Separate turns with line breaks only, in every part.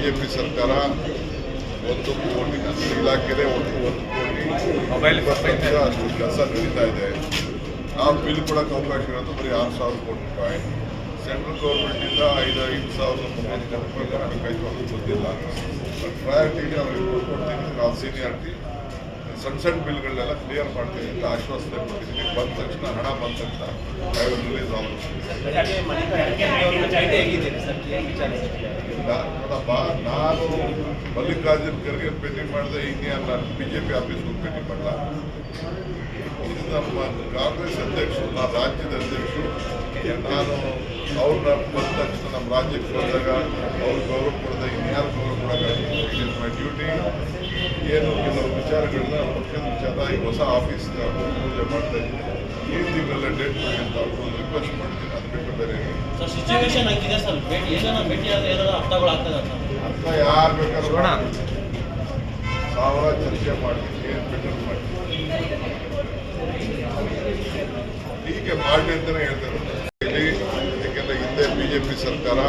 BJP ಸರ್ಕಾರ ಒಂದು ಕೋಟಿ ನನ್ನ ಇಲಾಖೆನೇ ಒಂದು ಒಂದು ಕೋಟಿ
ಮೊಬೈಲ್
ಅಷ್ಟು ಕೆಲಸ ನಡೀತಾ ಇದೆ. ನಾವು ಬಿಲ್ ಕೊಡೋಕ್ಕೆ ಅವಕಾಶ ಇರೋದು ಬರೀ ಆರು ಸಾವಿರ ಕೋಟಿ ರೂಪಾಯಿ. ಸೆಂಟ್ರಲ್ ಗೌರ್ಮೆಂಟಿಂದ ಐದು ಐದು ಸಾವಿರದ ಮೂವತ್ತು ರೂಪಾಯಿ ಬರಬೇಕಾಯ್ತು ಅದು ಗೊತ್ತಿಲ್ಲ. ಬಟ್ ಪ್ರಯಾರಿಟಿಗೆ ಅವ್ರಿಗೆ ಕೊಡ್ತೀನಿ ನಾವು ಸೀನಿಯಾರಿಟಿ ಸಣ್ಣ ಸಣ್ಣ ಬಿಲ್ಗಳನ್ನೆಲ್ಲ ಕ್ಲಿಯರ್ ಮಾಡ್ತೀನಿ ಅಂತ ಆಶ್ವಾಸನೆ ಕೊಡ್ತೀನಿ ಬಂದ ತಕ್ಷಣ ಹಣ ಬಂದ ತಕ್ಷಣ ಐ ವಿಲ್ ರಿಲೀಸ್ ಆಲ್ ನಾನು ಮಲ್ಲಿಕಾರ್ಜುನ್ ಖರ್ಗೆ ಭೇಟಿ ಮಾಡಿದೆ ಹಿಂಗೆ ನಾನು ಬಿ ಜೆ ಪಿ ಆಫೀಸ್ಗೆ ಭೇಟಿ ಮಾಡಲ್ಲ ಇದು ನಮ್ಮ ಕಾಂಗ್ರೆಸ್ ಅಧ್ಯಕ್ಷರು ನಾನು ರಾಜ್ಯದ ಅಧ್ಯಕ್ಷರು. ನಾನು ಅವ್ರನ್ನ ಬಂದ ತಕ್ಷಣ ನಮ್ಮ ರಾಜ್ಯಕ್ಕೆ ಬಂದಾಗ ಅವ್ರು ಗೌರವ ಕೊಡದೆ ಇನ್ಯಾರು ಗೌರವ ಕೊಡೋಕ್ಕಾಗಲ್ಲ. ಇಟ್ ಮೈ ಡ್ಯೂಟಿ ಏನು ಕೆಲವು ವಿಚಾರಗಳನ್ನ ಪಕ್ಷದ ವಿಚಾರ ಈ ಹೊಸ ಆಫೀಸ್ ಪೂಜೆ ಮಾಡ್ತಾ ಇದ್ದೀನಿ. ಈ ತಿಂಗಳಲ್ಲೇ ಡೇಟ್ ಅಂತ ಅವ್ರನ್ನ ರಿಕ್ವೆಸ್ಟ್ ಮಾಡ್ತೀನಿ ಅದು ಬಿಟ್ಟು ಬೇರೆ ಏನು.
ಸರ್ ಸಿಚುವೇಶನ್ ಹಂಗಿದೆ ಸರ್ ಭೇಟಿ ಏನಾರ ಭೇಟಿ ಆದ್ರೆ ಏನಾರ ಅರ್ಥಗಳು ಆಗ್ತದೆ ಸರ್
ಅರ್ಥ ಯಾರು ಬೇಕಾದ್ರೂ. ಸಾವಿರ ಚರ್ಚೆ ಮಾಡಿ ಏನು ಬೇಕಾದ್ರೂ ಮಾಡ್ತೀನಿ ಹೀಗೆ ಮಾಡಿ ಅಂತಲೇ ಹೇಳ್ತಾರೆ. ಯಾಕೆಂದ್ರೆ ಹಿಂದೆ ಬಿ ಜೆ ಪಿ ಸರ್ಕಾರ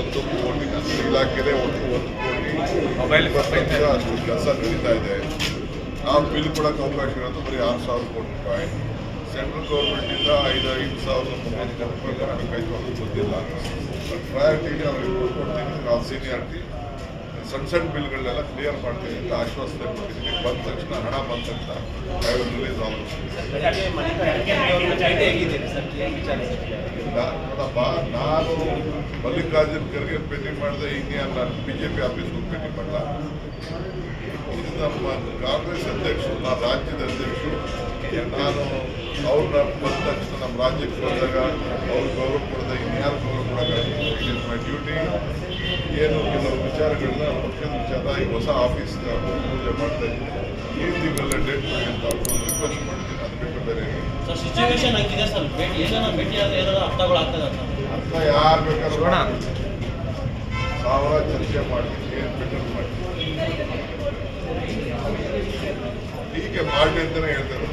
ಒಂದು ಕೋಟಿ ಇಲಾಖೆನೇ ಒಟ್ಟು ಒಂದು ಕೋಟಿ
ಮೊಬೈಲ್
ಅಷ್ಟು ಕೆಲಸ ನಡೀತಾ ಇದೆ. ನಾವು ಬಿಲ್ ಕೊಡೋಕೆ ಅವಕಾಶ ಇರೋದು ಬರೀ ಆರು ಸಾವಿರ ಕೋಟಿ ರೂಪಾಯಿ. ಸೆಂಟ್ರಲ್ ಗೌರ್ಮೆಂಟಿಂದ ಐದು ಐದು ಸಾವಿರದ ಮುನ್ನೂರು ಕೋಟಿ ರೂಪಾಯಿ ಬರಬೇಕಾಯ್ತು ಅದು ಗೊತ್ತಿಲ್ಲ ಬಟ್ ಪ್ರಯಾರಿಟಿಗೆ ಅವ್ರಿಗೆ ಕೊಡ್ತೀನಿ ನಾವು ಸೀನಿಯಾರಿಟಿ ಸಣ್ಣ ಸಣ್ಣ ಬಿಲ್ಗಳನ್ನೆಲ್ಲ ಕ್ಲಿಯರ್ ಮಾಡ್ತೀನಿ ಅಂತ ಆಶ್ವಾಸನೆ ಕೊಟ್ಟಿದ್ದೀನಿ. ಬಂದ ತಕ್ಷಣ, ಹಣ ಬಂದ ತಕ್ಷಣ ಐ ವಿಲ್ ರಿಲೀಸ್ ನೋಡಪ್ಪ, ನಾನು ಮಲ್ಲಿಕಾರ್ಜುನ್ ಖರ್ಗೆ ಭೇಟಿ ಮಾಡಿದೆ ಹಿಂಗೆ ನಾನು ಬಿ ಜೆ ಪಿ ಆಫೀಸ್ಗೂ ಭೇಟಿ ಮಾಡಲ್ಲ. ಇದು ನಮ್ಮ ಕಾಂಗ್ರೆಸ್ ಅಧ್ಯಕ್ಷರು ನಾನು ರಾಜ್ಯದ ಅಧ್ಯಕ್ಷರು, ನಾನು ಅವ್ರನ್ನ ಬಂದ ತಕ್ಷಣ ನಮ್ಮ ರಾಜ್ಯಕ್ಕೆ ಬಂದಾಗ ಅವ್ರು ಗೌರವ ಕೊಡದೆ ಇನ್ಯಾರು ಗೌರವ ಕೊಡೋಕ್ಕಾಗಲ್ಲ. ಇಟ್ ಇಸ್ ಮೈ ಡ್ಯೂಟಿ ಏನು ಕೆಲವು ವಿಚಾರಗಳನ್ನ ಪಕ್ಷದ ವಿಚಾರ ಈ ಹೊಸ ಆಫೀಸ್ ಪೂಜೆ ಮಾಡ್ತಾ ಇದ್ದೀನಿ. ಈ ತಿಂಗಳ ಡೇಟ್ ಮಾಡಿ ಅಂತ ಅವ್ರನ್ನ ರಿಕ್ವೆಸ್ಟ್ ಮಾಡ್ತೀನಿ ಅದು ಬಿಟ್ಟು ಬೇರೆ ಅರ್ಥ ಯಾರು ಬೇಕಾದ್ರೂ. ಸಾವಿರ ಚರ್ಚೆ ಮಾಡ್ತೀನಿ ಏನು ಬೆಟರ್ ಮಾಡ್ತೀನಿ ಹೀಗೆ ಮಾಡಿ ಅಂತಲೇ ಹೇಳ್ತಾರೆ.